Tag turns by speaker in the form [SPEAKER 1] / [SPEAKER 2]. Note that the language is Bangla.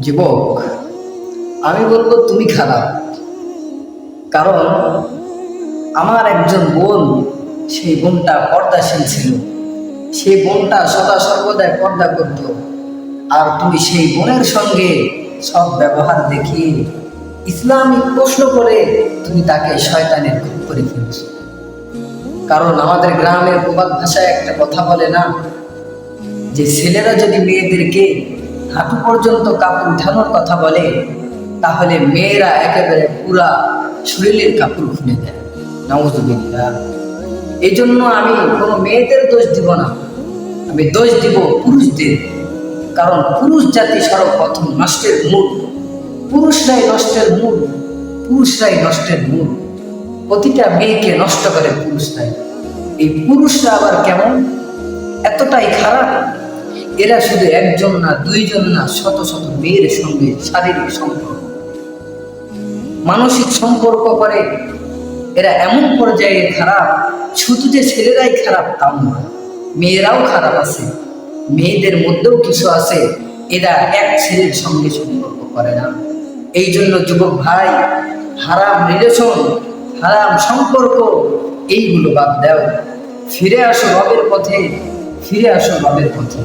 [SPEAKER 1] যুবক, আমি বলব তুমি খারাপ। কারণ আমার একজন বোন, সেই বোনটা পর্দাশীল ছিল। সেই বোনটা সদা সর্বদাই পর্দা করত। আর তুমি সেই বোনের সঙ্গে সব ব্যবহার দেখিয়ে ইসলামিক প্রশ্ন করে তুমি তাকে শয়তানের খুব করে ফেলছো। কারণ আমাদের গ্রামের প্রবাদ ভাষায় একটা কথা বলে না যে, ছেলেরা যদি মেয়েদেরকে হাঁটু পর্যন্ত কাপড় উঠানোর কথা বলে, তাহলে মেয়েরা একেবারে পুরা শরীরের কাপড় খুলে দেয়। নওয়াজুবিল্লাহ এই জন্য আমি কোনো মেয়েদের দোষ দিব না। আমি দোষ দিব পুরুষদের। কারণ পুরুষ জাতি সর্বপ্রথম নষ্টের মূল। পুরুষরাই নষ্টের মূল। পুরুষরাই নষ্টের মূল। প্রতিটা মেয়েকে নষ্ট করে পুরুষরাই। এই পুরুষরা আবার কেমন? এতটাই খারাপ। এরা শুধু একজন না, দুইজন না, শত শত মেয়ের সঙ্গে শারীরিক সম্পর্ক। মানসিক সম্পর্ক করে, এরা এমন পর্যায়ে খারাপ, শুধু যে ছেলেরাই খারাপ তাও না মেয়েরাও খারাপ আছে। মেয়েদের মধ্যেও কিছু আছে, এরা এক ছেলের সঙ্গে সম্পর্ক করে না। এই জন্য যুবক ভাই, হারাম রিলেশন, হারাম সম্পর্ক, এইগুলো বাদ দাও। ফিরে আসো রবের পথে, ফিরে আসো রবের পথে।